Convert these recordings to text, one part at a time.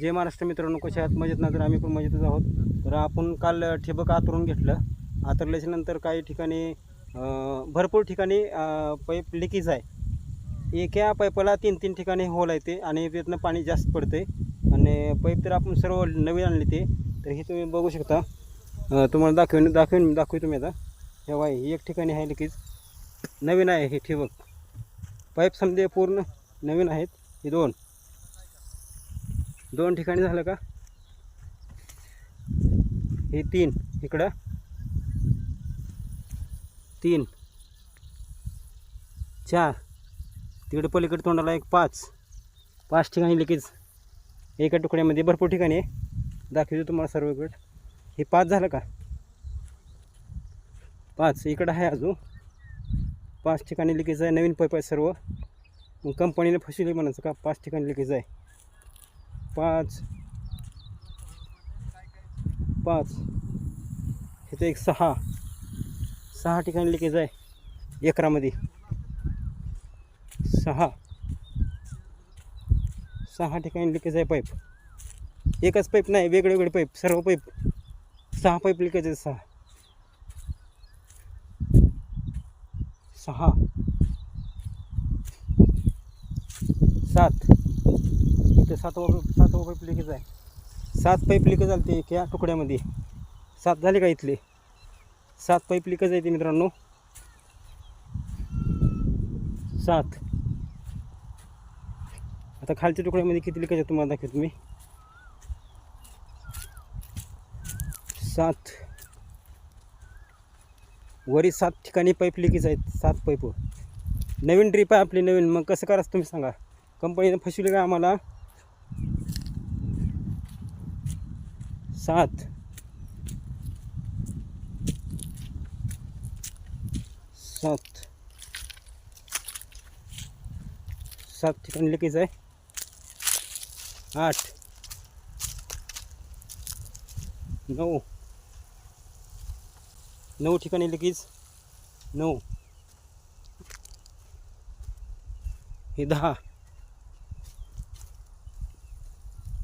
जय महाराष्ट्र मित्रांनो कसे आहात? मजेत ना? तर आम्ही पण मजेतच आहोत तर आपण काल ठिबक आतरून घेतलं. आतरल्याच्या नंतर काही ठिकाणी भरपूर ठिकाणी पाईप लिकेज आहे. एका पाईपाला तीन तीन ठिकाणी होल आहे ते आणि त्यातनं पाणी जास्त पडते आणि पाईप तर आपण सर्व नवीन आणले ते. तर हे तुम्ही बघू शकता. तुम्हाला दाखवेन दाखवेन दाखवू तुम्ही आता. हे ही एक ठिकाणी आहे लिकेज नवीन आहे हे ठिबक. पाईप समजे पूर्ण नवीन आहेत. हे दोन. दोन ठिकाणी झालं का? हे तीन. इकडं. तीन. चार. तिकडे पलीकडे तोंडाला एक पाच. पाच ठिकाणी लिकेज एका तुकड्यामध्ये भरपूर ठिकाणी आहे. दाखवतो तुम्हाला सर्वकडे हे पाच झालं का? पाच. इकडं आहे अजून. पाच ठिकाणी लिकेज आहे. नवीन पाईप आहे सर्व. मग कंपनीने फसवली म्हणायचं का? पाच ठिकाणी लिकेज आहे. पाच. पाच. इथं एक सहा. सहा ठिकाणी लिकेज आहे. एकरामध्ये. सहा. सहा ठिकाणी लिकेज आहे पाईप. एकच पाईप नाही वेगळे वेगळे पाईप सर्व पाईप. सहा पाईप लिकेज आहे सहा. सहा. सात. सातवा पाईप सातवा पाईप लिकेज आहे? सात पाईप लिकेज झाले ते एका तुकड्यामध्ये. सात झाले का इथले? सात पाईप लिकेज आहे ते मित्रांनो? सात. आता खालच्या तुकड्यामध्ये किती लिकेज आहे तुम्हाला दाखवतो मी. सात. वरी सात ठिकाणी पाईप लिकेज आहेत? सात पाईप नवीन ड्रीप आहे आपली नवीन. मग कसं करायचं तुम्ही सांगा. कंपनीनं फसवली का आम्हाला? सात। सात। सात ठिकाणी लिकेज आहे आठ। नऊ नऊ ठिकाणी लिकेज नऊ हे दहा।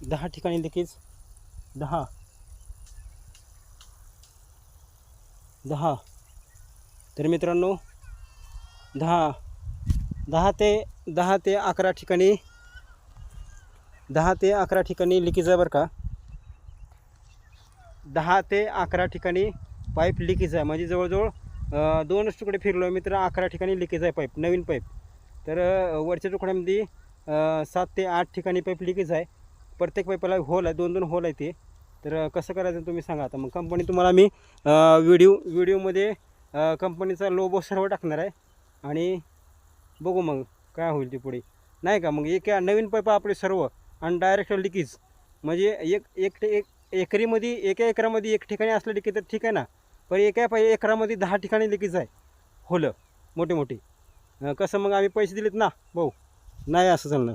दहा ठिकाणी लिकेज दहा. दहा. तर मित्रांनो दहा. दहा ते दहा ते अकरा ठिकाणी दहा ते अकरा ठिकाणी लिकेज आहे बरं का? दहा ते अकरा ठिकाणी पाईप लिकेज आहे म्हणजे जवळजवळ दोनच तुकडे फिरलो आहे मित्र अकरा ठिकाणी लिकेज आहे पाईप नवीन पाईप. तर वरच्या तुकड्यामध्ये सात ते आठ ठिकाणी पाईप लिकेज आहे प्रत्येक पाईपाला होल आहे दोन दोन होल आहे ते. तर कसं करायचं तुम्ही सांगा. आता मग कंपनी तुम्हाला मी व्हिडिओ व्हिडिओमध्ये कंपनीचा लोबो सर्व टाकणार आहे. आणि बघू मग काय होईल ते पुढे. नाही का? मग एक नवीन पाईप आपले सर्व आणि डायरेक्ट लिकेज म्हणजे एक एक एक एकरीमध्ये एका एकरामध्ये एक ठिकाणी असलं लिकेज तर ठीक आहे ना? पण एका पाय एकरामध्ये दहा ठिकाणी लिकेज आहे. होलं मोठे मोठे कसं मग आम्ही पैसे दिलेत ना? भाऊ नाही असं चालणार.